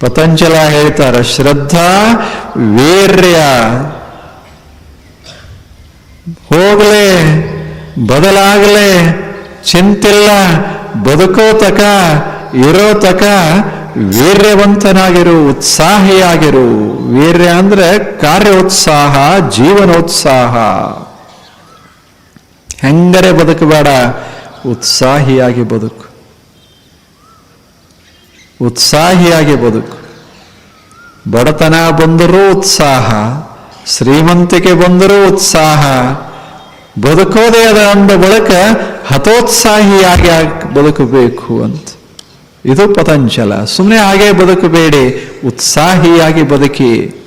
ಪತಂಜಲ ಹೇಳ್ತಾರ, ಶ್ರದ್ಧಾ ವೀರ್ಯ. ಹೋಗ್ಲೆ, ಬದಲಾಗಲೆ, ಚಿಂತಿಲ್ಲ ಬದುಕೋ ತಕ ಇರೋ ತಕ ವೀರ್ಯವಂತನಾಗಿರು, ಉತ್ಸಾಹಿಯಾಗಿರು. ವೀರ್ಯ ಅಂದ್ರೆ ಕಾರ್ಯೋತ್ಸಾಹ, ಜೀವನೋತ್ಸಾಹ. ಹೆಂಗರೆ ಬದುಕಬೇಡ, ಉತ್ಸಾಹಿಯಾಗಿ ಬದುಕು. ಉತ್ಸಾಹಿಯಾಗಿ ಬದುಕು ಬಡತನ ಬಂದರೂ ಉತ್ಸಾಹ, ಶ್ರೀಮಂತಿಕೆ ಬಂದರೂ ಉತ್ಸಾಹ, ಬದುಕೋದೇ ಅದ ಅಂದ ಬಳಿಕ ಹತೋತ್ಸಾಹಿಯಾಗಿ ಬದುಕಬೇಕು ಅಂತ. ಇದು ಪತಂಜಲ. ಸುಮ್ಮನೆ ಹಾಗೆ ಬದುಕಬೇಡಿ. ಉತ್ಸಾಹಿಯಾಗಿ ಬದುಕಿ.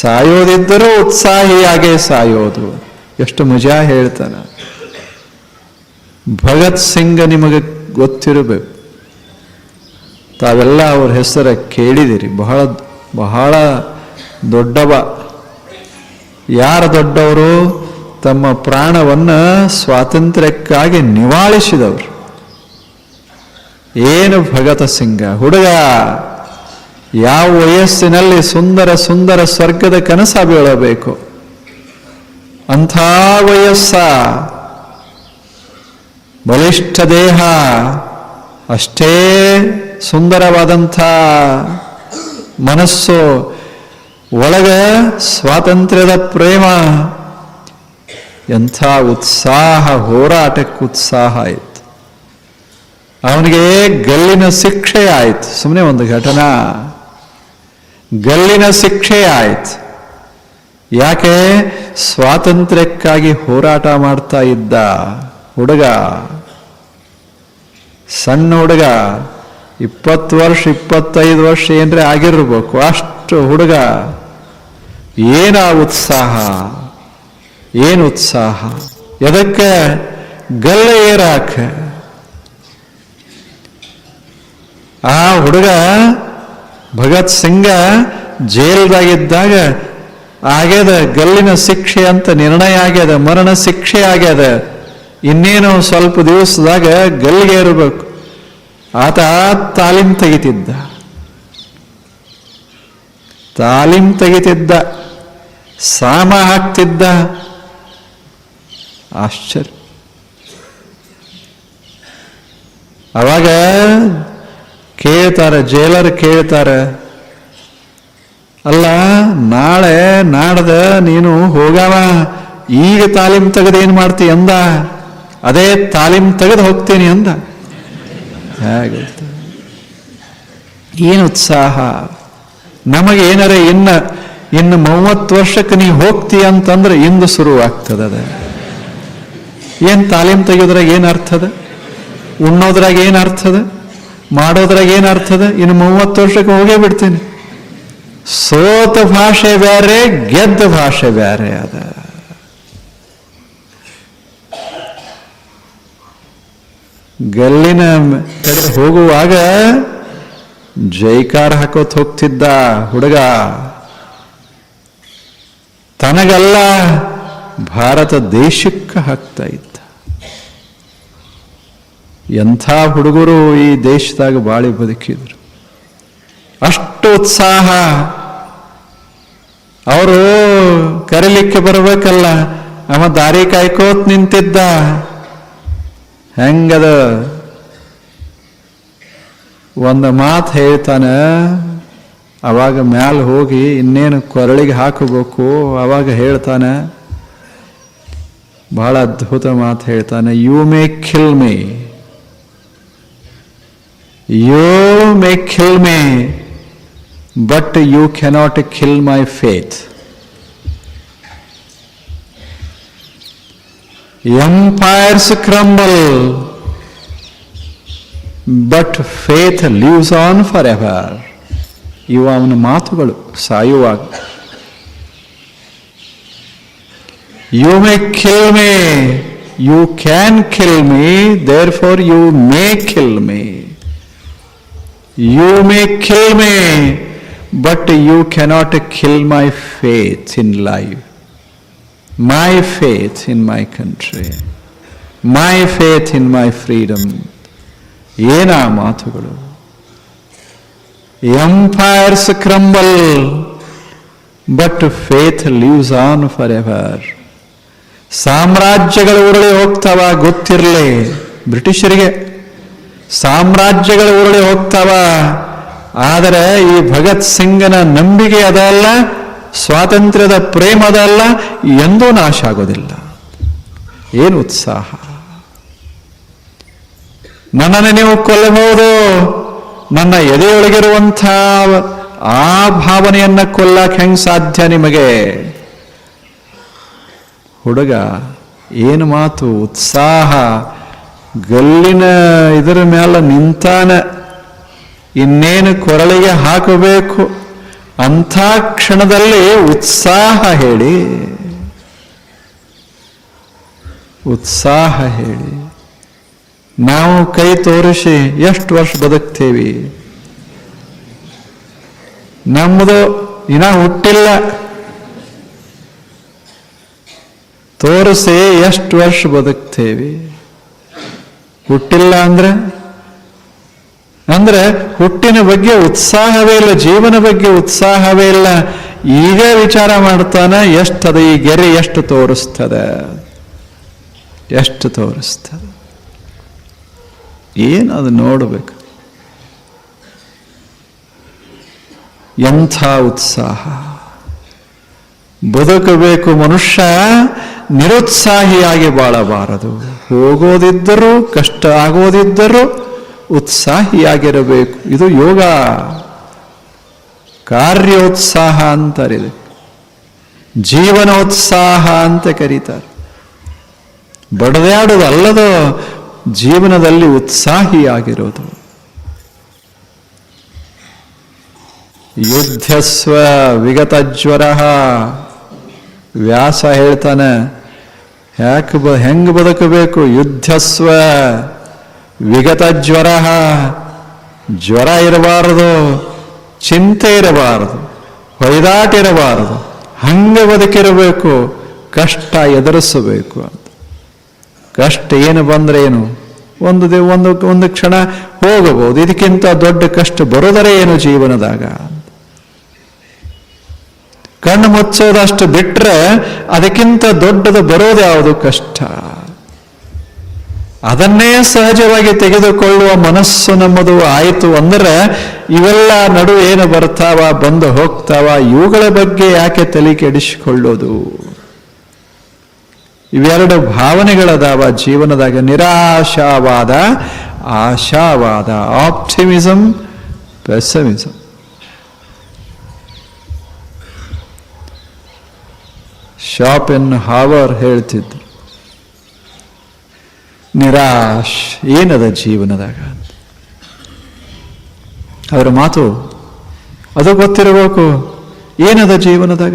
ಸಾಯೋದಿದ್ದರೂ ಉತ್ಸಾಹಿಯಾಗೇ ಸಾಯೋದು. ಎಷ್ಟು ಮಜಾ ಹೇಳ್ತಾನ. ಭಗತ್ ಸಿಂಗ್ ನಿಮಗೆ ಗೊತ್ತಿರಬೇಕು. ತಾವೆಲ್ಲ ಅವ್ರ ಹೆಸರ ಕೇಳಿದಿರಿ. ಬಹಳ ಬಹಳ ದೊಡ್ಡವ. ಯಾರ ದೊಡ್ಡವರು? ತಮ್ಮ ಪ್ರಾಣವನ್ನು ಸ್ವಾತಂತ್ರ್ಯಕ್ಕಾಗಿ ನಿವಾಳಿಸಿದವರು. ಏನು ಭಗತ ಸಿಂಗ? ಹುಡುಗ, ಯಾವ ವಯಸ್ಸಿನಲ್ಲಿ ಸುಂದರ ಸುಂದರ ಸ್ವರ್ಗದ ಕನಸ ಬೀಳಬೇಕು? ಅಂಥ ವಯಸ್ಸ. ಬಲಿಷ್ಠ ದೇಹ. ಅಷ್ಟೇ ಸುಂದರವಾದಂಥ ಮನಸ್ಸು, ಒಳಗೆ ಸ್ವಾತಂತ್ರ್ಯದ ಪ್ರೇಮ, ಎಂಥ ಉತ್ಸಾಹ, ಹೋರಾಟಕ್ಕೆ ಉತ್ಸಾಹ ಆಯಿತು. ಅವನಿಗೆ ಗಲ್ಲಿನ ಶಿಕ್ಷೆ ಆಯಿತು. ಸುಮ್ಮನೆ ಒಂದು ಘಟನಾ. ಗಲ್ಲಿನ ಶಿಕ್ಷೆ ಆಯಿತು. ಯಾಕೆ? ಸ್ವಾತಂತ್ರ್ಯಕ್ಕಾಗಿ ಹೋರಾಟ ಮಾಡ್ತಾ ಇದ್ದ ಹುಡುಗ. ಸಣ್ಣ ಹುಡುಗ, ಇಪ್ಪತ್ತು ವರ್ಷ, ಇಪ್ಪತ್ತೈದು ವರ್ಷ ಏನರೇ ಆಗಿರ್ಬೇಕು, ಅಷ್ಟು ಹುಡುಗ ಏನ ಉತ್ಸಾಹ? ಏನು ಉತ್ಸಾಹ? ಎದಕ್ಕೆ ಗಲ್ಲ ಏರಾಕ? ಆ ಹುಡುಗ ಭಗತ್ ಸಿಂಗ ಜೈಲ್ದಾಗಿದ್ದಾಗ ಆಗ್ಯದ ಗಲ್ಲಿನ ಶಿಕ್ಷೆ ಅಂತ ನಿರ್ಣಯ ಆಗ್ಯದ, ಮರಣ ಶಿಕ್ಷೆ ಆಗ್ಯದ. ಇನ್ನೇನು ಸ್ವಲ್ಪ ದಿವಸದಾಗ ಗಲ್ಲಿಗೆ ಇರಬೇಕು ಆತ ತಾಲೀಮ್ ತೆಗಿತಿದ್ದ. ತಾಲೀಮ್ ತೆಗಿತಿದ್ದ, ಸಾಮ ಹಾಕ್ತಿದ್ದ. ಆಶ್ಚರ್ಯ. ಅವಾಗ ಕೇಳ್ತಾರೆ, ಜೇಲರ್ ಕೇಳ್ತಾರೆ, ಅಲ್ಲ, ನಾಳೆ ನಾಡ್ದ ನೀನು ಹೋಗವ, ಈಗ ತಾಲೀಮ್ ತೆಗೆದು ಏನು ಮಾಡ್ತೀಯ ಅಂದ. ಅದೇ ತಾಲೀಮ್ ತೆಗೆದು ಹೋಗ್ತೀನಿ ಅಂದ. ಹೇಗೆ. ಏನು ಉತ್ಸಾಹ? ನಮಗೆ ಏನಾರ ಇನ್ನ, ಇನ್ನು ಮೂವತ್ತು ವರ್ಷಕ್ಕೆ ನೀವು ಹೋಗ್ತೀಯ ಅಂತಂದ್ರೆ ಇಂದು ಶುರುವಾಗ್ತದ ಅದ. ಏನು ತಾಲೀಮ್ ತೆಗೆಯೋದ್ರಾಗ ಏನು ಅರ್ಥದ? ಉಣ್ಣೋದ್ರಾಗ ಏನು ಅರ್ಥದ? ಮಾಡೋದ್ರಾಗ ಏನು ಅರ್ಥದ? ಇನ್ನು ಮೂವತ್ತು ವರ್ಷಕ್ಕೆ ಹೋಗೇ ಬಿಡ್ತೀನಿ. ಸೋತ ಭಾಷೆ ಬೇರೆ, ಗೆದ್ದ ಭಾಷೆ ಬೇರೆ ಅದ. ಗಲ್ಲಿನ ಕಡೆ ಹೋಗುವಾಗ ಜೈಕಾರ ಹಾಕೋತ್ ಹೋಗ್ತಿದ್ದ ಹುಡುಗ. ತನಗಲ್ಲ ಭಾರತ ದೇಶಕ್ಕೆ ಹಾಕ್ತಾ ಇದ್ದ. ಎಂಥ ಹುಡುಗರು ಈ ದೇಶದಾಗ ಬಾಳಿ ಬದುಕಿದ್ರು. ಅಷ್ಟು ಉತ್ಸಾಹ. ಅವರು ಕರೀಲಿಕ್ಕೆ ಬರಬೇಕಲ್ಲ. ಅವ ದಾರಿ ಕಾಯ್ಕೋತ್ ನಿಂತಿದ್ದ. ಹೆಂಗದ? ಒಂದು ಮಾತು ಹೇಳ್ತಾನೆ, ಅವಾಗ ಮ್ಯಾಲ ಹೋಗಿ ಇನ್ನೇನು ಕೊರಳಿಗೆ ಹಾಕಬೇಕು, ಅವಾಗ ಹೇಳ್ತಾನೆ ಬಹಳ ಅದ್ಭುತ ಮಾತು ಹೇಳ್ತಾನೆ you may kill me you may kill me but you cannot kill my faith empires crumble but faith lives on forever ಇವು ಅವನ ಮಾತುಗಳು ಸಾಯುವಾಗ you may kill me you can kill me therefore you may kill me you may kill me but you cannot kill my faith in life my faith in my country, my faith in my freedom. ಏನ ಮಾತುಗಳು? Empires crumble but faith lives on forever ಸಾಮ್ರಾಜ್ಯಗಳು ಉರುಳಿ ಹೋಗ್ತಾವ ಗೊತ್ತಿರಲಿ ಬ್ರಿಟಿಷರಿಗೆ. ಸಾಮ್ರಾಜ್ಯಗಳು ಉರುಳಿ ಹೋಗ್ತಾವ. ಆದರೆ ಈ ಭಗತ್ ಸಿಂಗನ ನಂಬಿಕೆ ಅದಲ್ಲ. ಸ್ವಾತಂತ್ರ್ಯದ ಪ್ರೇಮದಲ್ಲ ಎಂದೂ ನಾಶ ಆಗೋದಿಲ್ಲ. ಏನು ಉತ್ಸಾಹ? ನನ್ನನ್ನು ನೀವು ಕೊಲ್ಲಬಹುದು. ನನ್ನ ಎದೆಯೊಳಗಿರುವಂಥ ಆ ಭಾವನೆಯನ್ನ ಕೊಲ್ಲಕ್ಕೆ ಹೆಂಗ್ ಸಾಧ್ಯ ನಿಮಗೆ? ಹುಡುಗ, ಏನು ಮಾತು? ಉತ್ಸಾಹ. ಗಲ್ಲಿನ ಇದರ ಮೇಲೆ ನಿಂತಾನ. ಇನ್ನೇನು ಕೊರಳಿಗೆ ಹಾಕಬೇಕು? ಅಂಥ ಕ್ಷಣದಲ್ಲಿ ಉತ್ಸಾಹ ಹೇಳಿ. ಉತ್ಸಾಹ ಹೇಳಿ. ನಾವು ಕೈ ತೋರಿಸಿ ಎಷ್ಟು ವರ್ಷ ಬದುಕ್ತೇವಿ. ನಮ್ಮದು ಇನ್ನ ಹುಟ್ಟಿಲ್ಲ. ತೋರಿಸಿ ಎಷ್ಟು ವರ್ಷ ಬದುಕ್ತೇವಿ. ಹುಟ್ಟಿಲ್ಲ ಅಂದ್ರೆ? ಅಂದ್ರೆ ಹುಟ್ಟಿನ ಬಗ್ಗೆ ಉತ್ಸಾಹವೇ ಇಲ್ಲ, ಜೀವನ ಬಗ್ಗೆ ಉತ್ಸಾಹವೇ ಇಲ್ಲ. ಈಗ ವಿಚಾರ ಮಾಡ್ತಾನೆ ಎಷ್ಟದ ಈ ಗೆರೆ ಎಷ್ಟು ತೋರಿಸ್ತದೆ? ಎಷ್ಟು ತೋರಿಸ್ತದೆ? ಏನು ಅದು ನೋಡಬೇಕು? ಎಂಥ ಉತ್ಸಾಹ? ಬದುಕಬೇಕು ಮನುಷ್ಯ, ನಿರುತ್ಸಾಹಿಯಾಗಿ ಬಾಳಬಾರದು. ಹೋಗೋದಿದ್ದರೂ, ಕಷ್ಟ ಆಗೋದಿದ್ದರೂ ಉತ್ಸಾಹಿಯಾಗಿರಬೇಕು. ಇದು ಯೋಗ ಕಾರ್ಯೋತ್ಸಾಹ ಅಂತಾರಿದೆ ಜೀವನೋತ್ಸಾಹ ಅಂತ ಕರೀತಾರೆ. ಬಡದಾಡೋದಲ್ಲದ ಜೀವನದಲ್ಲಿ ಉತ್ಸಾಹಿಯಾಗಿರೋದು. ಯುದ್ಧಸ್ವ ವಿಗತಜ್ವರ ವ್ಯಾಸ ಹೇಳ್ತಾನೆ, ಯಾಕೆ ಬ, ಹೆಂಗೆ ಬದುಕಬೇಕು ಯುದ್ಧಸ್ವ? ವಿಗತ ಜ್ವರ ಜ್ವರ ಇರಬಾರದು, ಚಿಂತೆ ಇರಬಾರದು, ಹೊಯ್ದಾಟ ಇರಬಾರದು, ಹಂಗೆ ಬದುಕಿರಬೇಕು, ಕಷ್ಟ ಎದುರಿಸಬೇಕು ಅಂತ. ಕಷ್ಟ ಏನು ಬಂದ್ರೆ ಏನು? ಒಂದು ಒಂದು ಒಂದು ಕ್ಷಣ ಹೋಗಬಹುದು, ಇದಕ್ಕಿಂತ ದೊಡ್ಡ ಕಷ್ಟ ಬರೋದರೆ ಏನು ಜೀವನದಾಗ? ಕಣ್ಣು ಮುಚ್ಚೋದಷ್ಟು ಬಿಟ್ಟರೆ ಅದಕ್ಕಿಂತ ದೊಡ್ಡದು ಬರೋದು ಯಾವುದು? ಕಷ್ಟ. ಅದನ್ನೇ ಸಹಜವಾಗಿ ತೆಗೆದುಕೊಳ್ಳುವ ಮನಸ್ಸು ನಮ್ಮದು ಆಯಿತು ಅಂದರೆ ಇವೆಲ್ಲ ನಡುವೆ ಏನು ಬರ್ತಾವ ಬಂದು ಹೋಗ್ತಾವ, ಇವುಗಳ ಬಗ್ಗೆ ಯಾಕೆ ತಲೆ ಕೆಡಿಸಿಕೊಳ್ಳೋದು? ಇವೆರಡು ಭಾವನೆಗಳದಾವ ಜೀವನದಾಗ, ನಿರಾಶಾವಾದ, ಆಶಾವಾದ ಆಪ್ಟಿಮಿಸಮ್ ಶಾಪ್ ಇನ್ ಹಾವರ್ ಹೇಳ್ತಿದ್ರು. ನಿರಾಶ್, ಏನದ ಜೀವನದಾಗ? ಅವರ ಮಾತು, ಅದು ಗೊತ್ತಿರಬೇಕು, ಏನದ ಜೀವನದಾಗ?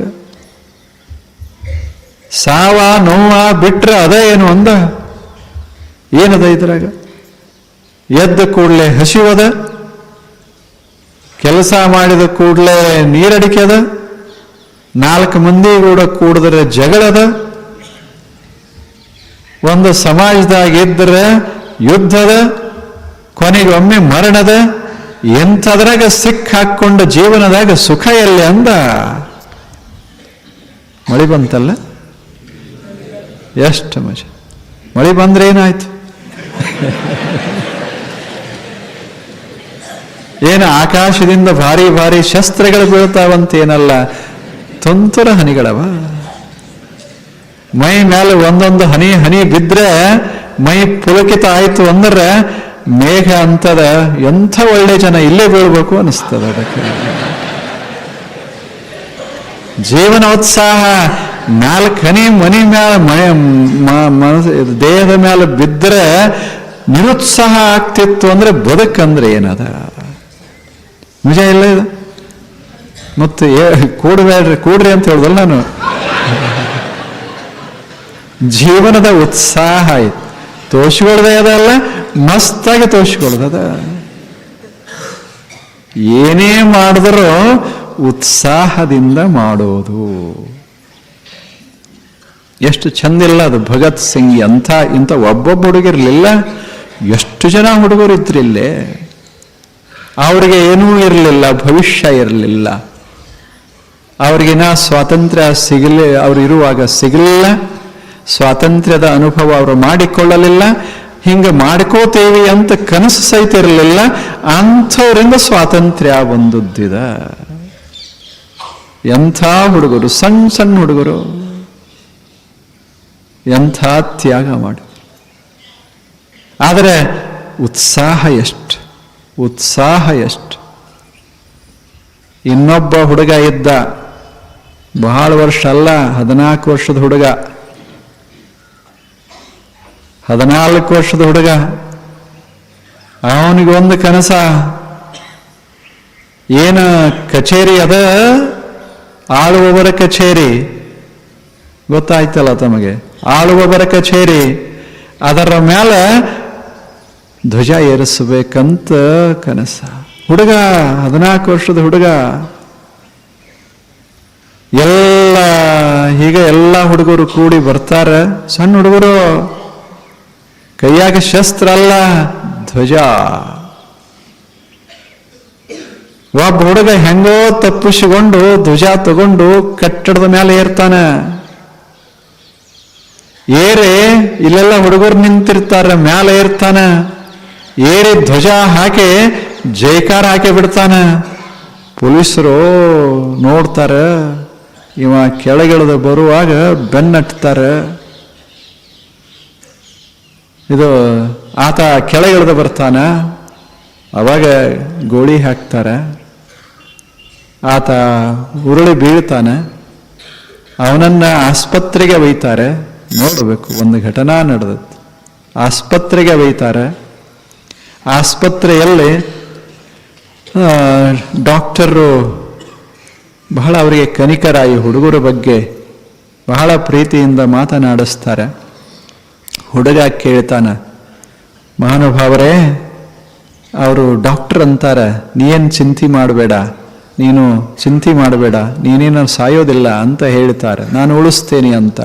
ಸಾವ ನೋವ ಬಿಟ್ರೆ ಅದ ಏನು ಅಂದ? ಏನದ ಇದ್ರಾಗ? ಎದ್ದ ಕೂಡಲೇ ಹಸಿವದ? ಕೆಲಸ ಮಾಡಿದ ಕೂಡಲೇ ನೀರಡಿಕೆ ಅದ ನಾಲ್ಕು ಮಂದಿ ಕೂಡ ಕೂಡಿದ್ರೆ ಜಗಳದ? ಒಂದು ಸಮಾಜದಾಗ ಇದ್ರೆ ಯುದ್ಧದ ಕೊನೆಗೊಮ್ಮೆ ಮರಣದ, ಎಂಥದ್ರಾಗ ಸಿಕ್ಕ ಹಾಕ್ಕೊಂಡ ಜೀವನದಾಗ ಸುಖ ಎಲ್ಲಿ ಅಂದ? ಮಳಿ ಬಂತಲ್ಲ? ಎಷ್ಟು ಮಜ. ಮಳಿ ಬಂದ್ರೆ ಏನಾಯ್ತು? ಏನು ಆಕಾಶದಿಂದ ಭಾರಿ ಭಾರಿ ಶಸ್ತ್ರಗಳು ಬೀಳ್ತಾವಂತೇನಲ್ಲ, ತುಂತುರ ಹನಿಗಳವ? ಮೈ ಮೇಲೆ ಒಂದೊಂದು ಹನಿ ಹನಿ ಬಿದ್ರೆ ಮೈ ಪುಲಕಿತ ಆಯ್ತು ಅಂದ್ರೆ ಮೇಘ ಅಂತದ ಎಂಥ ಒಳ್ಳೆ ಜನ ಇಲ್ಲೇ ಬೀಳ್ಬೇಕು ಅನಿಸ್ತದ ಅದಕ್ಕೆ. ಜೀವನೋತ್ಸಾಹ, ನಾಲ್ಕು ಹನಿ, ಮನಿ ಮೇಲೆ ಮನೆ ಮ- ಮನಸ್ಸು, ದೇಹದ ಮೇಲೆ ಬಿದ್ದರೆ ನಿರುತ್ಸಾಹ ಆಗ್ತಿತ್ತು ಅಂದ್ರೆ ಬದುಕಂದ್ರೆ ಏನದ? ನಿಜ ಇಲ್ಲ ಇದು? ಮತ್ತೆ ಕೂಡಬೇಡ್ರಿ, ಕೂಡ್ರಿ ಅಂತ ಹೇಳ್ದಲ್ಲ ನಾನು. ಜೀವನದ ಉತ್ಸಾಹ ಆಯ್ತು ತೋರಿಸ್ಕೊಳ್ದೆ ಅದಲ್ಲ ಮಸ್ತಾಗಿ ತೋರಿಸ್ಕೊಳ್ದದ ಏನೇ ಮಾಡಿದ್ರೂ ಉತ್ಸಾಹದಿಂದ ಮಾಡೋದು. ಎಷ್ಟು ಚಂದಿಲ್ಲ ಅದು ಭಗತ್ ಸಿಂಗ್ ಅಂಥ ಇಂಥ ಒಬ್ಬೊಬ್ಬ ಹುಡುಗಿರ್ಲಿಲ್ಲ. ಎಷ್ಟು ಜನ ಹುಡುಗರು ಇದ್ರಿಲ್ಲೇ ಅವರಿಗೆ ಏನೂ ಇರಲಿಲ್ಲ, ಭವಿಷ್ಯ ಇರಲಿಲ್ಲ. ಅವ್ರಿಗಿನ ಸ್ವಾತಂತ್ರ್ಯ ಸಿಗಲಿ, ಅವ್ರು ಇರುವಾಗ ಸಿಗಲಿಲ್ಲ. ಸ್ವಾತಂತ್ರ್ಯದ ಅನುಭವ ಅವರು ಮಾಡಿಕೊಳ್ಳಲಿಲ್ಲ, ಹಿಂಗೆ ಮಾಡ್ಕೋತೇವಿ ಅಂತ ಕನಸು ಸಹಿತ ಇರಲಿಲ್ಲ, ಅಂಥವರಿಂದ ಸ್ವಾತಂತ್ರ್ಯ ಬಂದದ್ದಿದ. ಎಂಥ ಹುಡುಗರು ಸಣ್ಣ ಸಣ್ಣ ಹುಡುಗರು, ಎಂಥ ತ್ಯಾಗ ಮಾಡಿ ಆದರೆ ಉತ್ಸಾಹ ಎಷ್ಟು ಉತ್ಸಾಹ ಎಷ್ಟು. ಇನ್ನೊಬ್ಬ ಹುಡುಗ ಇದ್ದ, ಬಹಳ ವರ್ಷ ಅಲ್ಲ, ಹದಿನಾಲ್ಕು ವರ್ಷದ ಹುಡುಗ. ಹದಿನಾಲ್ಕು ವರ್ಷದ ಹುಡುಗ. ಅವನಿಗೆ ಒಂದು ಕನಸ. ಏನು ಕಚೇರಿ ಅದ? ಆಳುವವರ ಕಚೇರಿ. ಗೊತ್ತಾಯ್ತಲ್ಲ ತಮಗೆ? ಆಳುವವರ ಕಚೇರಿ. ಅದರ ಮೇಲೆ ಧ್ವಜ ಏರಿಸಬೇಕಂತ ಕನಸ. ಹುಡುಗ, ಹದಿನಾಲ್ಕು ವರ್ಷದ ಹುಡುಗ. ಎಲ್ಲ ಹೀಗೆ ಎಲ್ಲ ಹುಡುಗರು ಕೂಡಿ ಬರ್ತಾರೆ. ಸಣ್ಣ ಹುಡುಗರು. ಕೈಯಾಗ ಶಸ್ತ್ರ ಅಲ್ಲ, ಧ್ವಜ. ಒಬ್ಬ ಹುಡುಗ ಹೆಂಗೋ ತಪ್ಪಿಸಿಕೊಂಡು ಧ್ವಜ ತಗೊಂಡು ಕಟ್ಟಡದ ಮೇಲೆ ಏರ್ತಾನೆ. ಏರಿ ಇಲ್ಲೆಲ್ಲ ಹುಡುಗರು ನಿಂತಿರ್ತಾರೆ, ಮ್ಯಾಲೆ ಏರ್ತಾನ. ಏರಿ ಧ್ವಜ ಹಾಕಿ ಜೈಕಾರ ಹಾಕಿ ಬಿಡ್ತಾನ. ಪೊಲೀಸರು ನೋಡ್ತಾರೆ, ಇವ ಕೆಳಗಿಳಿದು ಬರುವಾಗ ಬೆನ್ನಟ್ತಾರೆ ಇದು ಆತ ಕೆಳಗಿಳಿದು ಬರ್ತಾನ. ಅವಾಗ ಗೋಳಿ ಹಾಕ್ತಾರೆ. ಆತ ಉರುಳಿ ಬೀಳ್ತಾನೆ. ಅವನನ್ನು ಆಸ್ಪತ್ರೆಗೆ ಒಯ್ತಾರೆ. ನೋಡಬೇಕು, ಒಂದು ಘಟನಾ ನಡೆದದ್ದು. ಆಸ್ಪತ್ರೆಗೆ ಒಯ್ತಾರೆ. ಆಸ್ಪತ್ರೆಯಲ್ಲಿ ಡಾಕ್ಟರು ಬಹಳ ಅವರಿಗೆ ಕನಿಕರ ಈ ಹುಡುಗರ ಬಗ್ಗೆ ಬಹಳ ಪ್ರೀತಿಯಿಂದ ಮಾತನಾಡಿಸ್ತಾರೆ. ಹುಡುಗ ಕೇಳ್ತಾನ, ಮಹಾನುಭಾವರೇ, ಅವರು ಡಾಕ್ಟರ್ ಅಂತಾರೆ, ನೀನು ಚಿಂತೆ ಮಾಡಬೇಡ, ನೀನು ಚಿಂತೆ ಮಾಡಬೇಡ, ನೀನೇನು ಸಾಯೋದಿಲ್ಲ ಅಂತ ಹೇಳ್ತಾರೆ. ನಾನು ಉಳಿಸ್ತೇನೆ ಅಂತ.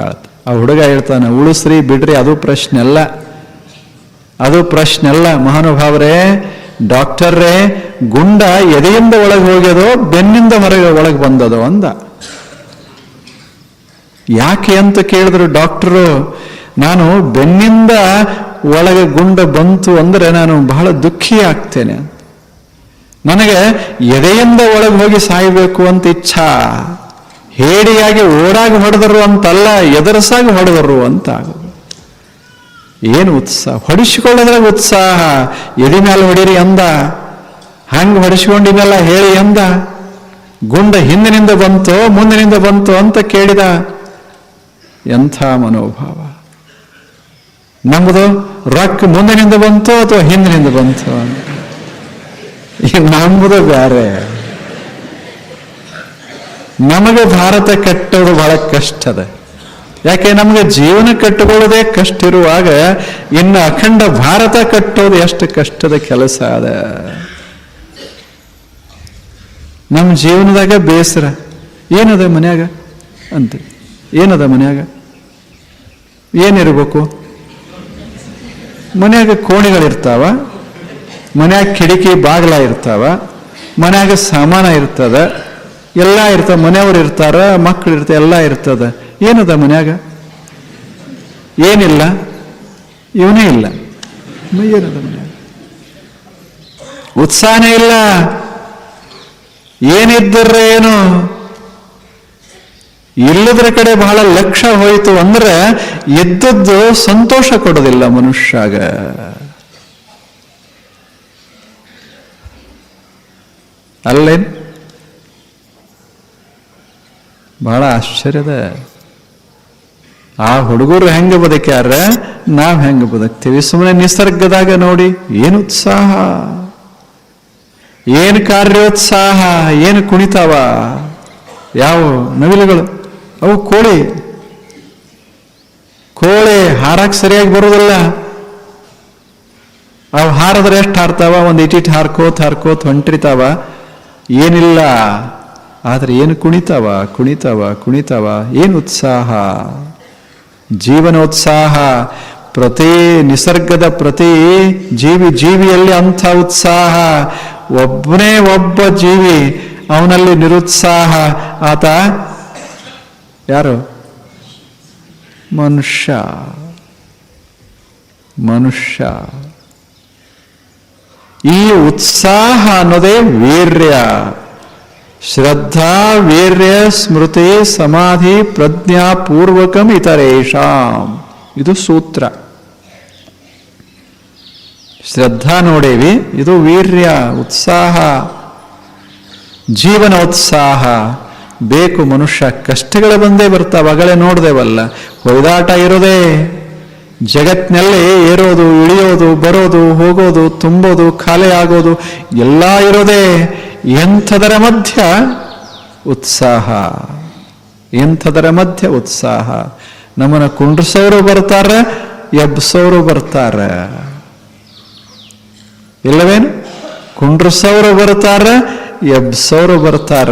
ಆ ಹುಡುಗ ಹೇಳ್ತಾನೆ, ಉಳಿಸ್ರಿ ಬಿಡ್ರಿ, ಅದು ಪ್ರಶ್ನೆ ಅಲ್ಲ. ಅದು ಪ್ರಶ್ನೆ ಅಲ್ಲ. ಮಹಾನುಭಾವರೇ, ಡಾಕ್ಟರ್ರೇ, ಗುಂಡ ಎದೆಯಿಂದ ಒಳಗೆ ಹೋಗ್ಯದೋ, ಬೆನ್ನಿಂದ ಹೊರಗೆ ಒಳಗೆ ಬಂದದೋ ಅಂದ. ಯಾಕೆ ಅಂತ ಕೇಳಿದ್ರು ಡಾಕ್ಟರು ನಾನು ಬೆನ್ನಿಂದ ಒಳಗೆ ಗುಂಡ ಬಂತು ಅಂದ್ರೆ ನಾನು ಬಹಳ ದುಃಖಿ ಆಗ್ತೇನೆ. ನನಗೆ ಎದೆಯಿಂದ ಒಳಗೆ ಹೋಗಿ ಸಾಯಬೇಕು ಅಂತ ಇಚ್ಛಾ, ಹೇಡಿಯಾಗಿ ಓಡಾಗಿ ಹೊಡೆದರು ಅಂತಲ್ಲ, ಎದರಸಾಗಿ ಹೊಡೆದರು ಅಂತ ಏನು ಉತ್ಸಾಹ? ಹೊಡಿಸಿಕೊಳ್ಳೋದ್ರಾಗ ಉತ್ಸಾಹ. ಎದಿ ಮೇಲೆ ಹೊಡೀರಿ ಅಂದ, ಹಂಗೆ ಹೊಡಿಸ್ಕೊಂಡಿನೆಲ್ಲ ಹೇಳಿ ಅಂದ, ಗುಂಡ ಹಿಂದಿನಿಂದ ಬಂತೋ, ಮುಂದಿನಿಂದ ಬಂತು ಅಂತ ಕೇಳಿದ ಎಂಥ ಮನೋಭಾವ. ನಮ್ಮದು ರೊಕ್ಕ ಮುಂದಿನಿಂದ ಬಂತು ಅಥವಾ ಹಿಂದಿನಿಂದ ಬಂತೋ? ಈಗ ನಮ್ಮದು ಬೇರೆ. ನಮಗೆ ಭಾರತ ಕಟ್ಟೋದು ಬಹಳ ಕಷ್ಟದ ಯಾಕೆ ನಮಗೆ ಜೀವನ ಕಟ್ಟಿಕೊಳ್ಳೋದೇ ಕಷ್ಟ ಇರುವಾಗ ಇನ್ನು ಅಖಂಡ ಭಾರತ ಕಟ್ಟೋದು ಎಷ್ಟು ಕಷ್ಟದ ಕೆಲಸ ಅದ. ನಮ್ಮ ಜೀವನದಾಗ ಬೇಸರ. ಏನದ ಮನ್ಯಾಗ? ಅಂತ. ಏನದ ಮನ್ಯಾಗ? ಏನಿರ್ಬೇಕು? ಮನ್ಯಾಗ ಕೋಣಿಗಳಿರ್ತಾವ ಮನ್ಯಾಗ ಕಿಟಕಿ ಬಾಗಿಲ ಇರ್ತಾವ, ಮನ್ಯಾಗ ಸಾಮಾನ ಇರ್ತದ, ಎಲ್ಲ ಇರ್ತ, ಮನೆಯವ್ರು ಇರ್ತಾರ ಮಕ್ಕಳು ಇರ್ತ, ಎಲ್ಲ ಇರ್ತದ. ಏನದ ಮನ್ಯಾಗ? ಏನಿಲ್ಲ, ಇವನೇ ಇಲ್ಲ. ಏನದ ಮನ್ಯಾಗ? ಉತ್ಸಾಹನೇ ಇಲ್ಲ. ಏನಿದ್ದರ ಏನು? ಇಲ್ಲದ್ರ ಕಡೆ ಬಹಳ ಲಕ್ಷ ಹೋಯಿತು ಅಂದ್ರೆ ಎದ್ದದ್ದು ಸಂತೋಷ ಕೊಡೋದಿಲ್ಲ ಮನುಷ್ಯಾಗ. ಅಲ್ಲೇನ್? ಬಹಳ ಆಶ್ಚರ್ಯದ. ಆ ಹುಡುಗರು ಹೆಂಗ ಬದುಕ್ಯಾರ? ನಾವ್ ಹೆಂಗ ಬದುಕ್ತೀವಿ? ಸುಮ್ಮನೆ ನಿಸರ್ಗದಾಗ ನೋಡಿ, ಏನು ಉತ್ಸಾಹ? ಏನು ಕಾರ್ಯೋತ್ಸಾಹ? ಏನು ಕುಣಿತಾವ? ಯಾವ ನವಿಲುಗಳು? ಅವು ಕೋಳಿ. ಕೋಳಿ ಹಾರಕ್ಕೆ ಸರಿಯಾಗಿ ಬರೋದಿಲ್ಲ ಅವು ಹಾರದ್ರೆ ಎಷ್ಟು ಹಾರ್ತಾವ? ಒಂದು ಇಟಿಟ್ ಹಾರ್ಕೋತ್ ಹಾರ್ಕೋತ್ ಹೊಂಟಿರ್ತಾವ. ಏನಿಲ್ಲ. ಆದ್ರೆ ಏನು ಕುಣಿತಾವ? ಕುಣಿತಾವ ಕುಣಿತಾವ. ಏನು ಉತ್ಸಾಹ? ಜೀವನೋತ್ಸಾಹ. ಪ್ರತಿ ನಿಸರ್ಗದ ಪ್ರತಿ ಜೀವಿ ಜೀವಿಯಲ್ಲಿ ಅಂಥ ಉತ್ಸಾಹ. ಒಬ್ಬನೇ ಒಬ್ಬ ಜೀವಿ ಅವನಲ್ಲಿ ನಿರುತ್ಸಾಹ. ಆತ ಯಾರು? ಮನುಷ್ಯ. ಮನುಷ್ಯ. ಈ ಉತ್ಸಾಹ ಅನ್ನೋದೇ ವೀರ್ಯ. ಶ್ರದ್ಧಾ, ವೀರ್ಯ, ಸ್ಮೃತಿ, ಸಮಾಧಿ, ಪ್ರಜ್ಞಾ, ಪೂರ್ವಕಂ ಇದು ಸೂತ್ರ. ಶ್ರದ್ಧಾ ನೋಡೇವಿ, ಇದು ವೀರ್ಯ, ಉತ್ಸಾಹ. ಜೀವನ ಉತ್ಸಾಹ ಬೇಕು ಮನುಷ್ಯ, ಕಷ್ಟಗಳು ಬಂದೇ ಬರ್ತಾವ ಅಗಳೇ ನೋಡ್ದೇವಲ್ಲ. ಹೊಯ್ದಾಟ ಇರೋದೇ, ಜಗತ್ನಲ್ಲಿ ಏರೋದು, ಇಳಿಯೋದು, ಬರೋದು, ಹೋಗೋದು, ತುಂಬೋದು, ಖಾಲಿ ಆಗೋದು, ಎಲ್ಲ ಇರೋದೇ ಎಂಥದರ ಮಧ್ಯ ಉತ್ಸಾಹ. ಎಂಥದರ ಮಧ್ಯ ಉತ್ಸಾಹ. ನಮ್ಮನ್ನ ಕುಂಡ್ರಸೋರು ಬರ್ತಾರ, ಎಬ್ಸೋರು ಬರ್ತಾರ. ಇಲ್ಲವೇನು? ಕುಂಡ್ರಸೋರು ಬರ್ತಾರ, ಎಬ್ಸೋರು ಬರ್ತಾರ.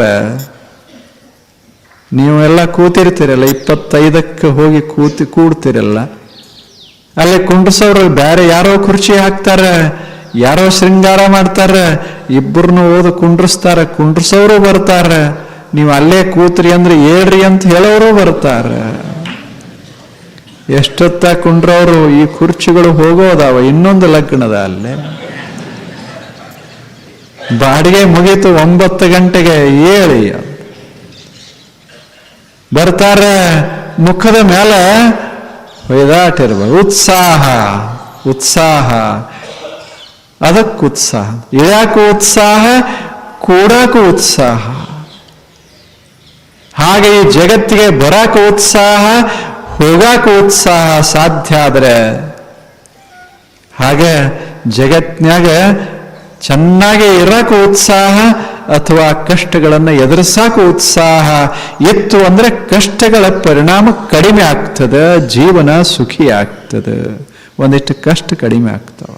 ನೀವು ಎಲ್ಲ ಕೂತಿರ್ತೀರಲ್ಲ, ಇಪ್ಪತ್ತೈದಕ್ಕೆ ಹೋಗಿ ಕೂತಿ ಕೂಡ್ತಿರಲ್ಲ. ಅಲ್ಲಿ ಕುಂಡಸವ್ರು ಬೇರೆ ಯಾರೋ ಕುರ್ಚಿ ಹಾಕ್ತಾರೆ, ಯಾರೋ ಶೃಂಗಾರ ಮಾಡ್ತಾರೆ, ಇಬ್ಬರನ್ನು ಓದು ಕುಂಡ್ರಿಸ್ತಾರೆ ಕುಂಡ್ರಿಸೋರು ಬರ್ತಾರೆ. ನೀವು ಅಲ್ಲೇ ಕೂತ್ರಿ ಅಂದ್ರೆ ಏಳ್ರಿ ಅಂತ ಹೇಳೋರು ಬರ್ತಾರೆ. ಎಷ್ಟೊತ್ತ ಕುಂಡ್ರವರು ಈ ಕುರ್ಚಿಗಳು ಹೋಗೋದಾವ, ಇನ್ನೊಂದು ಲಗ್ನದ ಅಲ್ಲೇ. ಬಾಡಿಗೆ ಮುಗೀತು ಒಂಬತ್ತು ಗಂಟೆಗೆ ಏಳಿ. ಬರ್ತಾರ ಮುಖದ ಮೇಲೆ ಹೊಯ್ದಾಟಿರ್ಬೋದು ಉತ್ಸಾಹ ಉತ್ಸಾಹ. ಅದಕ್ಕೆ ಉತ್ಸಾಹ. ಇಳ್ಯಾಕು ಉತ್ಸಾಹ? ಕೂಡಾಕು ಉತ್ಸಾಹ. ಹಾಗೆ ಈ ಜಗತ್ತಿಗೆ ಬರಕ್ಕೂ ಉತ್ಸಾಹ, ಹೋಗಾಕ ಉತ್ಸಾಹ ಸಾಧ್ಯ ಆದರೆ, ಹಾಗೆ ಜಗತ್ನ್ಯಾಗ ಚೆನ್ನಾಗಿ ಇರಕ್ಕೂ ಉತ್ಸಾಹ ಅಥವಾ ಕಷ್ಟಗಳನ್ನು ಎದುರಿಸಾಕ ಉತ್ಸಾಹ. ಇತ್ತು ಅಂದ್ರೆ ಕಷ್ಟಗಳ ಪರಿಣಾಮ ಕಡಿಮೆ ಆಗ್ತದೆ, ಜೀವನ ಸುಖಿ ಆಗ್ತದೆ. ಒಂದಿಷ್ಟು ಕಷ್ಟ ಕಡಿಮೆ ಆಗ್ತಾವ.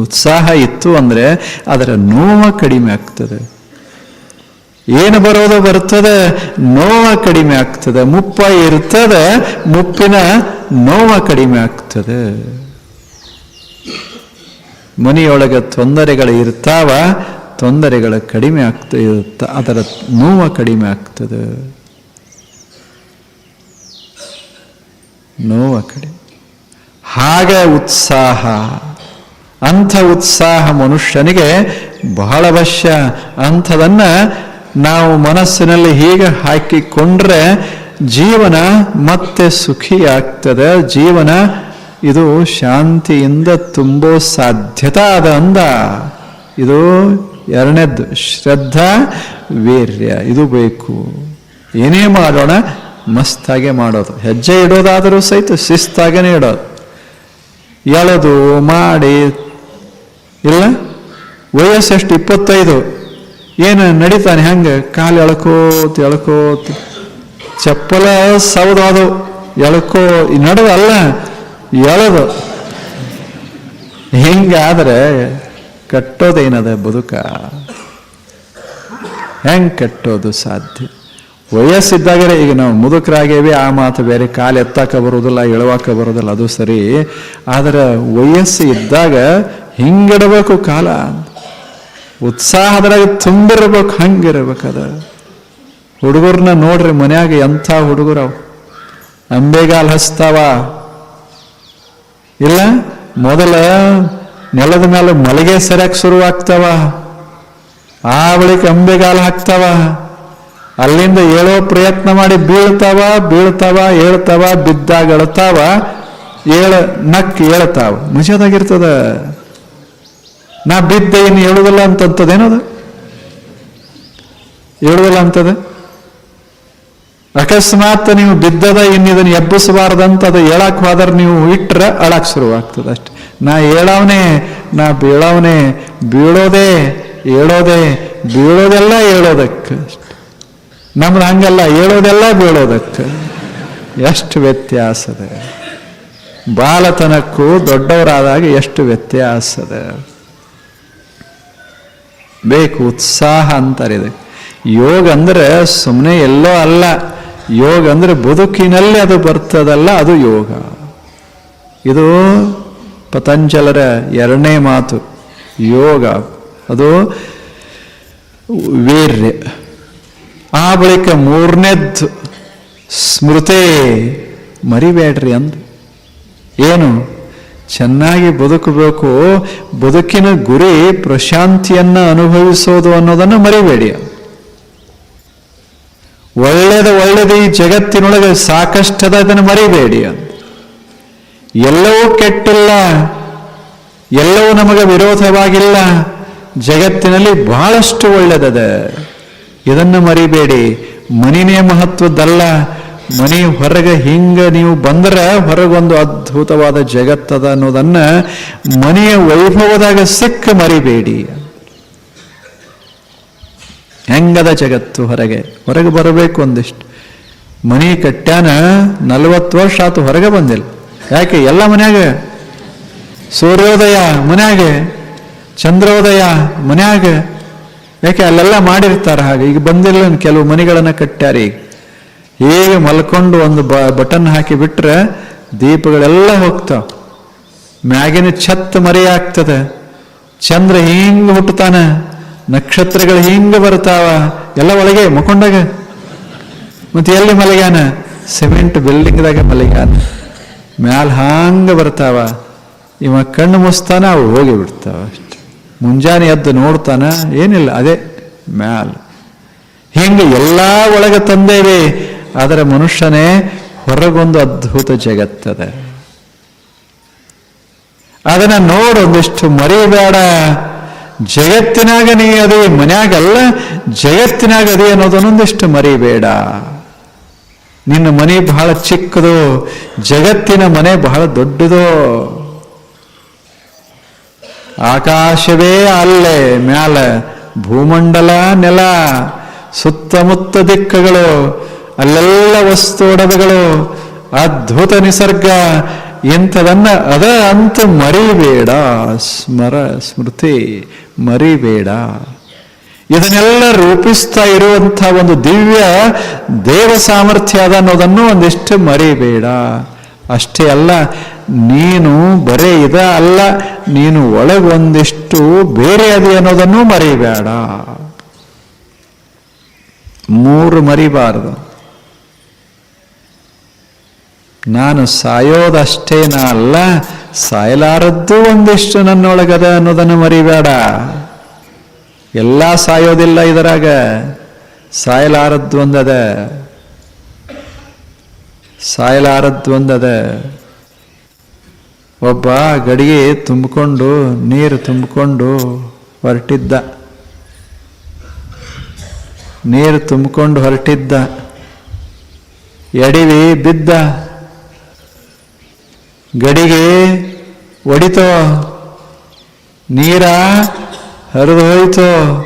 ಉತ್ಸಾಹ ಇತ್ತು ಅಂದ್ರೆ ಅದರ ನೋವ ಕಡಿಮೆ ಆಗ್ತದೆ. ಏನು ಬರೋದು ಬರ್ತದೆ? ನೋವ ಕಡಿಮೆ ಆಗ್ತದೆ. ಮುಪ್ಪ ಇರ್ತದೆ, ಮುಪ್ಪಿನ ನೋವ ಕಡಿಮೆ ಆಗ್ತದೆ. ಮನೆಯೊಳಗೆ ತೊಂದರೆಗಳು ಇರ್ತಾವ, ತೊಂದರೆಗಳು ಕಡಿಮೆ ಆಗ್ತ, ಇರುತ್ತ, ಅದರ ನೋವು ಕಡಿಮೆ ಆಗ್ತದೆ. ನೋವ ಕಡಿಮೆ. ಹಾಗೆ ಉತ್ಸಾಹ. ಅಂಥ ಉತ್ಸಾಹ ಮನುಷ್ಯನಿಗೆ ಬಹಳ ಅವಶ್ಯ. ಅಂಥದನ್ನು ನಾವು ಮನಸ್ಸಿನಲ್ಲಿ ಹೀಗೆ ಹಾಕಿಕೊಂಡ್ರೆ ಜೀವನ ಮತ್ತೆ ಸುಖಿ ಆಗ್ತದೆ ಜೀವನ ಇದು ಶಾಂತಿಯಿಂದ ತುಂಬೋ ಸಾಧ್ಯತೆ ಅದ ಅಂದ. ಇದು ಎರಡನೇದ್ದು, ಶ್ರದ್ಧಾ, ವೀರ್ಯ. ಇದು ಬೇಕು. ಏನೇ ಮಾಡೋಣ, ಮಸ್ತಾಗೆ ಮಾಡೋದು. ಹೆಜ್ಜೆ ಇಡೋದಾದರೂ ಸಹಿತ ಶಿಸ್ತಾಗೇನೆ ಇಡೋದು. ಎಳೆದು ಮಾಡಿ, ಇಲ್ಲ? ವಯಸ್ಸೆಷ್ಟು? ಇಪ್ಪತ್ತೈದು. ಏನು ನಡೀತಾನೆ ಹೆಂಗೆ? ಕಾಲು ಎಳ್ಕೋತ ಎಳ್ಕೋತ. ಚಪ್ಪಲ ಸೌದಾದು ಎಳ್ಕೋ ನಡೆದು ಎಳೆದು. ಹಿಂಗಾದ್ರೆ ಕಟ್ಟೋದೇನದ ಬದುಕ? ಹೆಂಗ್ ಕಟ್ಟೋದು ಸಾಧ್ಯ? ವಯಸ್ಸಿದ್ದಾಗಲೇ ಈಗ ನಾವು ಮುದುಕರಾಗೇವಿ, ಆ ಮಾತು ಬೇರೆ ಕಾಲು ಎತ್ತಾಕ ಬರೋದಿಲ್ಲ ಎಳವಾಕ ಬರೋದಿಲ್ಲ ಅದು ಸರಿ. ಆದ್ರೆ ವಯಸ್ಸು ಇದ್ದಾಗ ಹಿಂಗಿಡಬೇಕು ಕಾಲ. ಉತ್ಸಾಹದ್ರಾಗ ತುಂಬಿರ್ಬೇಕು ಹಂಗಿರ್ಬೇಕದ ಹುಡುಗರನ್ನ ನೋಡ್ರಿ ಮನ್ಯಾಗ ಎಂಥ ಹುಡುಗರವು ಅಂಬೆಗಾಲ್ ಹಸ್ತಾವ ಇಲ್ಲ, ಮೊದಲ ನೆಲದ ಮೇಲೆ ಮಲಗೆ ಸರಿಯಾಗಿ ಶುರುವಾಗ್ತಾವ. ಆ ಬಳಿಕ ಅಂಬೆಗಾಲ ಹಾಕ್ತಾವ. ಅಲ್ಲಿಂದ ಏಳೋ ಪ್ರಯತ್ನ ಮಾಡಿ ಬೀಳ್ತಾವ ಬೀಳ್ತಾವ ಏಳ್ತಾವ ಬಿದ್ದಾಗ ಅಳ್ತಾವ ಏಳ ನಕ್ ಏಳ್ತಾವ ಮುಜದಾಗಿರ್ತದ ನಾ ಬಿದ್ದೆ ಇನ್ನು ಹೇಳುದಿಲ್ಲ ಅಂತಂತದೇನದು? ಹೇಳುದಿಲ್ಲ ಅಂತದ? ಅಕಸ್ಮಾತ್ ನೀವು ಬಿದ್ದದ ಇನ್ನಿದನ್ನು ಎಬ್ಬಿಸಬಾರ್ದಂತ ಅದು ಹೇಳಕ್ಕೆ ಹೋದ್ರೆ ನೀವು ಇಟ್ರೆ ಅಳಕ್ ಶುರುವಾಗ್ತದೆ ಅಷ್ಟೆ. ನಾ ಹೇಳವನೇ, ನಾ ಬೀಳವನೇ, ಬೀಳೋದೇ, ಹೇಳೋದೆ, ಬೀಳೋದೆಲ್ಲ ಹೇಳೋದಕ್ಕೆ ನಮ್ದು ಹಂಗಲ್ಲ, ಹೇಳೋದೆಲ್ಲ ಬೀಳೋದಕ್ಕೆ. ಎಷ್ಟು ವ್ಯತ್ಯಾಸದ ಬಾಲತನಕ್ಕೂ ದೊಡ್ಡವರಾದಾಗ ಎಷ್ಟು ವ್ಯತ್ಯಾಸದ ಬೇಕು, ಉತ್ಸಾಹ ಅಂತಾರೆ ಇದಕ್ಕೆ. ಯೋಗ ಅಂದ್ರೆ ಸುಮ್ಮನೆ ಎಲ್ಲೋ ಅಲ್ಲ. ಯೋಗ ಅಂದರೆ ಬದುಕಿನಲ್ಲಿ ಅದು ಬರ್ತದಲ್ಲ, ಅದು ಯೋಗ. ಇದು ಪತಂಜಲರ ಎರಡನೇ ಮಾತು. ಯೋಗ. ಅದು ವೀರ್ಯ. ಆ ಬಳಿಕ ಮೂರನೇದ್ದು, ಸ್ಮೃತಿ ಮರಿಬೇಡ್ರಿ ಅಂದು. ಏನು? ಚೆನ್ನಾಗಿ ಬದುಕಬೇಕು. ಬದುಕಿನ ಗುರಿ ಪ್ರಶಾಂತಿಯನ್ನು ಅನುಭವಿಸೋದು ಅನ್ನೋದನ್ನು ಮರಿಬೇಡಿ ಒಳ್ಳೆಯದ ಒಳ್ಳೆಯದು ಈ ಜಗತ್ತಿನೊಳಗೆ ಸಾಕಷ್ಟದ ಅದನ್ನು ಮರಿಬೇಡಿ ಅಂತ ಎಲ್ಲವೂ ಕೆಟ್ಟಿಲ್ಲ, ಎಲ್ಲವೂ ನಮಗೆ ವಿರೋಧವಾಗಿಲ್ಲ, ಜಗತ್ತಿನಲ್ಲಿ ಬಹಳಷ್ಟು ಒಳ್ಳೆದದ. ಇದನ್ನು ಮರಿಬೇಡಿ. ಮನಿನೇ ಮಹತ್ವದ್ದಲ್ಲ. ಮನಿ ಹೊರಗೆ ಹಿಂಗ ನೀವು ಬಂದ್ರೆ ಹೊರಗೊಂದು ಅದ್ಭುತವಾದ ಜಗತ್ತದ ಅನ್ನೋದನ್ನ ಮನೆಯ ವೈಭವದಾಗ ಸಿಕ್ಕ ಮರಿಬೇಡಿ. ಹೆಂಗದ ಜಗತ್ತು ಹೊರಗೆ? ಹೊರಗೆ ಬರಬೇಕು ಒಂದಿಷ್ಟು. ಮನಿ ಕಟ್ಟ್ಯಾನ ನಲ್ವತ್ತು ವರ್ಷ ಆತು ಹೊರಗೆ ಬಂದಿಲ್ಲ. ಯಾಕೆ? ಎಲ್ಲ ಮನ್ಯಾಗ? ಸೂರ್ಯೋದಯ ಮನ್ಯಾಗ, ಚಂದ್ರೋದಯ ಮನ್ಯಾಗ. ಯಾಕೆ? ಅಲ್ಲೆಲ್ಲ ಮಾಡಿರ್ತಾರೆ ಹಾಗೆ. ಈಗ ಬಂದಿಲ್ಲ ಕೆಲವು ಮನೆಗಳನ್ನು ಕಟ್ಟ್ಯಾರ ಈಗ. ಹೇಗೆ ಮಲ್ಕೊಂಡು ಒಂದು ಬ, ಬಟನ್ ಹಾಕಿ ಬಿಟ್ರೆ ದೀಪಗಳೆಲ್ಲ ಹೋಗ್ತಾವ. ಮ್ಯಾಗಿನ ಛತ್ ಮರೆಯಾಗ್ತದೆ. ಚಂದ್ರ ಹಿಂಗೆ ಹುಟ್ಟುತ್ತಾನ ನಕ್ಷತ್ರಗಳು ಹಿಂಗೆ ಬರ್ತಾವ ಎಲ್ಲ ಒಳಗೆ ಮಕ್ಕೊಂಡಾಗ. ಮತ್ತೆ ಎಲ್ಲಿ ಮಲಗ್ಯಾನ? ಸಿಮೆಂಟ್ ಬಿಲ್ಡಿಂಗ್ದಾಗ ಮಲಗ್ಯಾನ. ಮ್ಯಾಲ ಹಾಂಗ ಬರ್ತಾವ ಇವ ಕಣ್ಣು ಮುಸ್ತಾನ ಅವು ಹೋಗಿ ಬಿಡ್ತಾವ ಅಷ್ಟೆ. ಮುಂಜಾನೆ ಎದ್ದು ನೋಡ್ತಾನ, ಏನಿಲ್ಲ, ಅದೇ ಮ್ಯಾಲ. ಹಿಂಗೆ ಎಲ್ಲ ಒಳಗೆ ತಂದೇವೆ, ಆದರೆ ಮನುಷ್ಯನೇ ಹೊರಗೊಂದು ಅದ್ಭುತ ಜಗತ್ತದ. ಅದನ್ನ ನೋಡು ಒಂದಿಷ್ಟು ಮರಿಬೇಡ. ಜಗತ್ತಿನಾಗ ನೀ ಅದೇ ಮನ್ಯಾಗಲ್ಲ, ಜಗತ್ತಿನಾಗ ಅದೇ ಅನ್ನೋದನ್ನೊಂದಿಷ್ಟು ಮರಿಬೇಡ. ನಿನ್ನ ಮನೆ ಬಹಳ ಚಿಕ್ಕದು, ಜಗತ್ತಿನ ಮನೆ ಬಹಳ ದೊಡ್ಡದು. ಆಕಾಶವೇ ಅಲ್ಲೇ, ಮ್ಯಾಲ ಭೂಮಂಡಲ, ನೆಲ, ಸುತ್ತಮುತ್ತ ದಿಕ್ಕಗಳು, ಅಲ್ಲೆಲ್ಲ ವಸ್ತು ಒಡವೆಗಳು ಅದ್ಭುತ ನಿಸರ್ಗ ಇಂಥದನ್ನ ಅದ ಅಂತ ಮರಿಬೇಡ, ಸ್ಮರ ಸ್ಮೃತಿ ಮರಿಬೇಡ. ಇದನ್ನೆಲ್ಲ ರೂಪಿಸ್ತಾ ಇರುವಂಥ ಒಂದು ದಿವ್ಯ ದೇವ ಸಾಮರ್ಥ್ಯ ಅದ ಅನ್ನೋದನ್ನು ಒಂದಿಷ್ಟು ಮರಿಬೇಡ. ಅಷ್ಟೇ ಅಲ್ಲ, ನೀನು ಬರೇ ಇದ ಅಲ್ಲ, ನೀನು ಒಳಗೊಂದಿಷ್ಟು ಬೇರೆ ಅದೇ ಅನ್ನೋದನ್ನು ಮರಿಬೇಡ. ಮೂರು ಮರಿಬಾರದು. ನಾನು ಸಾಯೋದಷ್ಟೇನ ಅಲ್ಲ, ಸಾಯಲಾರದ್ದು ಒಂದಿಷ್ಟು ನನ್ನೊಳಗದ ಅನ್ನೋದನ್ನು ಮರಿಬೇಡ. ಎಲ್ಲ ಸಾಯೋದಿಲ್ಲ ಇದರಾಗ, ಸಾಯಲಾರದ್ದು ಒಂದದ. ಸಾಯಲಾರದ್ದು ಒಂದದ. ಒಬ್ಬ ಗಡಿಗೆ ತುಂಬಿಕೊಂಡು, ನೀರು ತುಂಬಿಕೊಂಡು ಹೊರಟಿದ್ದ. ನೀರು ತುಂಬಿಕೊಂಡು ಹೊರಟಿದ್ದ. ಎಡಿವಿ ಬಿದ್ದ. ಗಡಿಗೆ ಒಡಿತೋ? ನೀರ ಹರಿದು ಹೋಯ್ತು?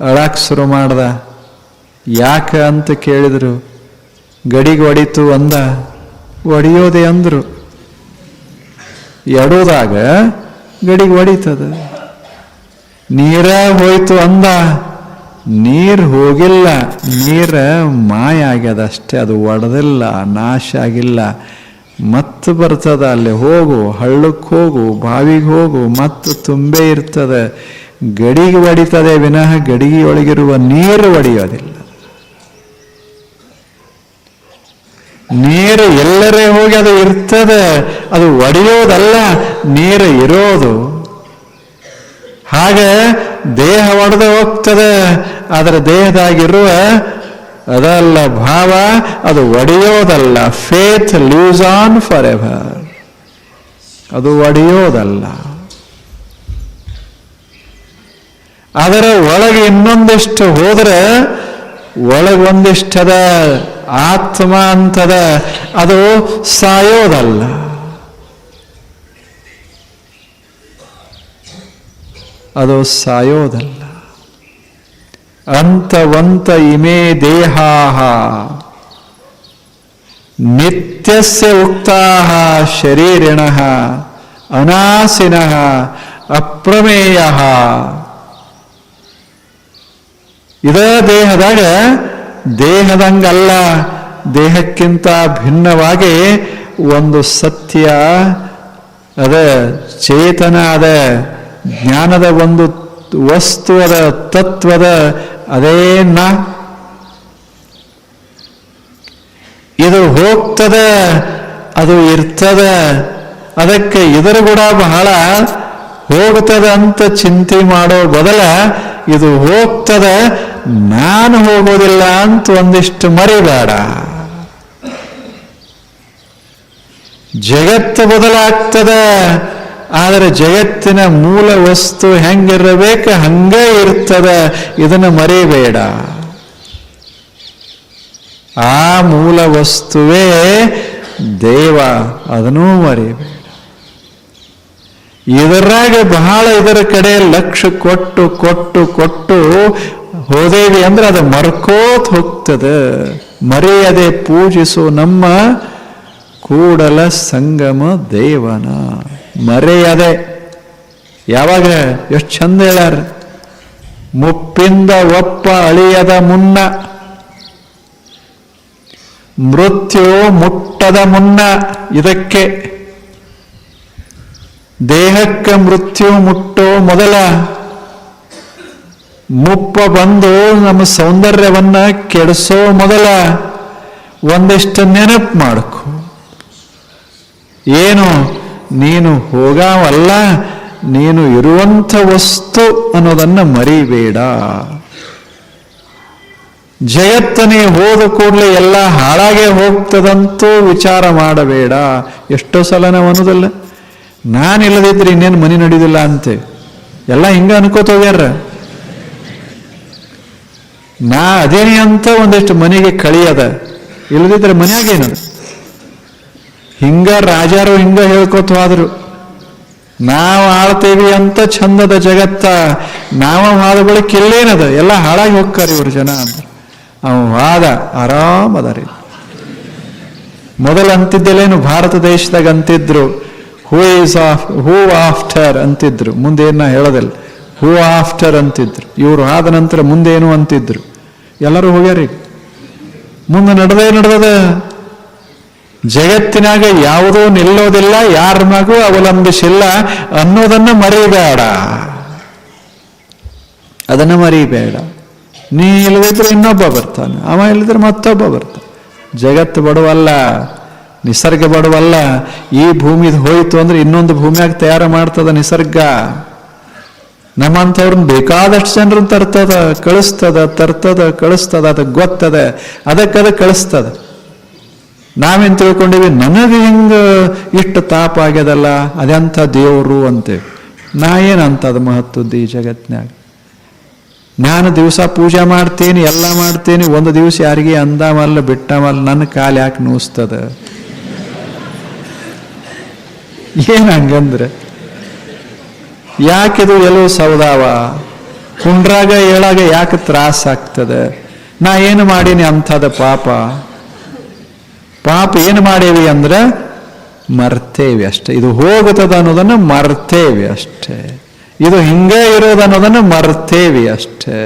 ಅಳಕ್ಕೆ ಶುರು ಮಾಡ್ದ. ಯಾಕೆ ಅಂತ ಕೇಳಿದರು. ಗಡಿಗೆ ಒಡಿತು ಅಂದ. ಒಡೆಯೋದೆ ಅಂದ್ರು. ಎಡೋದಾಗ ಗಡಿಗೆ ಒಡಿತದ. ನೀರ ಹೋಯ್ತು ಅಂದ. ನೀರು ಹೋಗಿಲ್ಲ. ನೀರ ಮಾಯ ಆಗ್ಯದ ಅಷ್ಟೇ. ಅದು ಒಡೆದಿಲ್ಲ, ನಾಶ ಆಗಿಲ್ಲ. ಮತ್ತೆ ಬರ್ತದ ಅಲ್ಲಿ ಹೋಗು ಹಳ್ಳಕ್ಕೆ ಹೋಗು, ಬಾವಿಗೆ ಹೋಗು ಮತ್ತು ತುಂಬೆ ಇರ್ತದೆ. ಗಡಿಗೆ ಒಡಿತದೆ ವಿನಃ ಗಡಿಗೆಯೊಳಗಿರುವ ನೀರು ಒಡೆಯೋದಿಲ್ಲ. ನೀರು ಎಲ್ಲರೇ ಹೋಗಿ ಅದು ಇರ್ತದೆ, ಅದು ಒಡೆಯೋದಲ್ಲ, ನೀರು ಇರೋದು. ಹಾಗೆ ದೇಹ ಒಡೆದು ಹೋಗ್ತದೆ ಅದರ ದೇಹದಾಗಿರುವ ಅದಲ್ಲ ಭಾವ, ಅದು ಒಡೆಯೋದಲ್ಲ. Faith loose on forever ಅದು ಒಡೆಯೋದಲ್ಲ. ಅದರ ಒಳಗೆ ಇನ್ನೊಂದಿಷ್ಟು ಹೋದ್ರೆ ಒಳಗೊಂದಿಷ್ಟದ ಆತ್ಮ ಅಂತದ, ಅದು ಸಾಯೋದಲ್ಲ. ಅದು ಸಾಯೋದಲ್ಲ. ಅಂತವಂತ ಇಮೇ ದೇಹಾಹ. ನಿತ್ಯಸ್ಯ ಉಕ್ತಾಹ ಶರೀರಿಣ, ಅನಾಸಿನ, ಅಪ್ರಮೇಯ. ಇದ ದೇಹದಾಗ ದೇಹದಂಗಲ್ಲ, ದೇಹಕ್ಕಿಂತ ಭಿನ್ನವಾಗಿ ಒಂದು ಸತ್ಯ, ಅದ ಚೇತನ, ಅದ ಜ್ಞಾನದ ಒಂದು ವಸ್ತುವದ ತತ್ವದ ಅದೇ ನಾ ಇದು ಹೋಗ್ತದ, ಅದು ಇರ್ತದ, ಅದಕ್ಕೆ ಇದರ ಕೂಡ ಬಹಳ ಹೋಗ್ತದ ಅಂತ ಚಿಂತೆ ಮಾಡೋ ಬದಲ ಇದು ಹೋಗ್ತದ, ನಾನು ಹೋಗೋದಿಲ್ಲ ಅಂತ ಒಂದಿಷ್ಟು ಮರಿಬೇಡ. ಜಗತ್ತು ಬದಲಾಗ್ತದ ಆದರೆ ಜಗತ್ತಿನ ಮೂಲ ವಸ್ತು ಹೆಂಗಿರಬೇಕು ಹಂಗೆ ಇರ್ತದ, ಇದನ್ನು ಮರಿಬೇಡ. ಆ ಮೂಲ ವಸ್ತುವೇ ದೇವ, ಅದನ್ನೂ ಮರಿಬೇಡ. ಇದರಾಗ ಬಹಳ ಇದರ ಕಡೆ ಲಕ್ಷ ಕೊಟ್ಟು ಕೊಟ್ಟು ಕೊಟ್ಟು ಹೋದೇವಿ ಅಂದ್ರೆ ಅದು ಮರ್ಕೋತ್ ಹೋಗ್ತದೆ. ಮರೆಯದೆ ಪೂಜಿಸು ನಮ್ಮ ಕೂಡಲ ಸಂಗಮ ದೇವನ. ಮರೆಯದೆ. ಯಾವಾಗ? ಎಷ್ಟು ಚಂದ ಹೇಳಾರ ಮುಪ್ಪಿಂದ ಒಪ್ಪ ಅಳಿಯದ ಮುನ್ನ. ಮೃತ್ಯು ಮುಟ್ಟದ ಮುನ್ನ. ಇದಕ್ಕೆ ದೇಹಕ್ಕೆ ಮೃತ್ಯು ಮುಟ್ಟೋ ಮೊದಲ. ಮುಪ್ಪ ಬಂದು ನಮ್ಮ ಸೌಂದರ್ಯವನ್ನ ಕೆಡಿಸೋ ಮೊದಲ. ಒಂದಿಷ್ಟು ನೆನಪು ಮಾಡ್ಕೊ. ಏನು? ನೀನು ಹೋಗಾವಲ್ಲ, ನೀನು ಇರುವಂಥ ವಸ್ತು ಅನ್ನೋದನ್ನ ಮರಿಬೇಡ. ಜಯತ್ತನೇ ಹೋದ ಕೂಡಲೇ ಎಲ್ಲ ಹಾಳಾಗೆ ಹೋಗ್ತದಂತೂ ವಿಚಾರ ಮಾಡಬೇಡ. ಎಷ್ಟೋ ಸಲ ನಾವು ಅನ್ನೋದಲ್ಲ ನಾನು ಇಲ್ಲದಿದ್ರೆ ಇನ್ನೇನು ಮನೆ ನಡೀದಿಲ್ಲ ಅಂತೆ. ಎಲ್ಲ ಹಿಂಗೆ ಅನ್ಕೋತ ಹೋಗ್ಯಾರ. ನಾ ಅದೇನೇ ಅಂತ ಒಂದಿಷ್ಟು ಮನೆಗೆ ಕಳಿಯದ. ಇಲ್ಲದಿದ್ರೆ ಮನ್ಯಾಗೇನದ ಹಿಂಗ ರಾಜಾರು ಹಿಂಗ ಹೇಳ್ಕೊತ ಹೋದ್ರು ನಾವು ಆಳ್ತೇವಿ ಅಂತ ಚಂದದ ಜಗತ್ತ, ನಾವ ಆದ ಬಳಿಕ ಇಲ್ಲೇನದ? ಎಲ್ಲ ಹಾಳಾಗಿ ಹೋಗ್ತಾರೆ ಇವ್ರ ಜನ ಅಂತ. ಅವ ವಾದ ಆರಾಮದಾರಿ. ಮೊದಲು ಅಂತಿದ್ದಲ್ಲೇನು ಭಾರತ ದೇಶದಾಗ ಅಂತಿದ್ರು. Who is of who after ಅಂತಿದ್ರು. ಮುಂದೇನ ಹೇಳೋದಿಲ್ಲ. ಹೂ ಆಫ್ಟರ್ ಅಂತಿದ್ರು. ಇವರು ಆದ ನಂತರ ಮುಂದೇನು ಅಂತಿದ್ರು. ಎಲ್ಲರೂ ಹೋಗ್ಯಾರಿ. ಮುಂದೆ ನಡೆದೇ ನಡೆದದ. ಜಗತ್ತಿನಾಗ ಯಾವುದೂ ನಿಲ್ಲೋದಿಲ್ಲ ಯಾರ ಮಗು ಅವಲಂಬಿಸಿಲ್ಲ ಅನ್ನೋದನ್ನ ಮರಿಬೇಡ. ಅದನ್ನ ಮರಿಬೇಡ. ನೀ ಇಲ್ಲದಿದ್ರೆ ಇನ್ನೊಬ್ಬ ಬರ್ತಾನೆ ಅವ ಇಲ್ಲದ್ರೆ ಮತ್ತೊಬ್ಬ ಬರ್ತಾನೆ. ಜಗತ್ತು ಬಡವಲ್ಲ ನಿಸರ್ಗ ಬಡವಲ್ಲ ಈ ಭೂಮಿದು ಹೋಯ್ತು ಅಂದ್ರೆ ಇನ್ನೊಂದು ಭೂಮಿಯಾಗ ತಯಾರು ಮಾಡ್ತದ ನಿಸರ್ಗ. ನಮ್ಮಂಥವ್ರನ್ನ ಬೇಕಾದಷ್ಟು ಜನರನ್ನ ತರ್ತದ ಕಳಿಸ್ತದ ತರ್ತದ ಕಳಿಸ್ತದ ಅದಕ್ಕೆ ಗೊತ್ತದ ಅದಕ್ಕೆ ಅದು ಕಳಿಸ್ತದ. ನಾವೇನ್ ತಿಳ್ಕೊಂಡೀವಿ? ನನಗೆ ಹೆಂಗೆ ಇಷ್ಟು ತಾಪ ಆಗ್ಯದಲ್ಲ, ಅದೆಂಥ ದೇವರು ಅಂತೇವೆ ನಾ ಏನಂತದ ಮಹತ್ವದ್ದು ಈ ಜಗತ್ನ್ಯಾಗ? ನಾನು ದಿವಸ ಪೂಜೆ ಮಾಡ್ತೀನಿ, ಎಲ್ಲ ಮಾಡ್ತೀನಿ, ಒಂದು ದಿವಸ ಯಾರಿಗೆ ಅಂದಾಮಲ್ಲ, ಬಿಟ್ಟಾಮಲ್ಲ, ನನ್ನ ಕಾಲು ಯಾಕೆ ನೂಸ್ತದ? ಏನು ಹಂಗಂದ್ರೆ? ಯಾಕಿದು ಎಲ್ಲೋ ಸೌದಾವ? ಕುಂಡ್ರಾಗ ಹೇಳಾಗ ಯಾಕೆ ತ್ರಾಸ ಆಗ್ತದೆ? ನಾ ಏನು ಮಾಡೀನಿ ಅಂಥದ ಪಾಪ? ಪಾಪ ಏನು ಮಾಡೇವಿ ಅಂದ್ರೆ ಮರ್ತೇವಿ ಅಷ್ಟೇ. ಇದು ಹೋಗುತ್ತದ ಅನ್ನೋದನ್ನು ಮರ್ತೇವಿ ಅಷ್ಟೇ. ಇದು ಹಿಂಗೆ ಇರೋದು ಅನ್ನೋದನ್ನು ಮರ್ತೇವಿ ಅಷ್ಟೇ.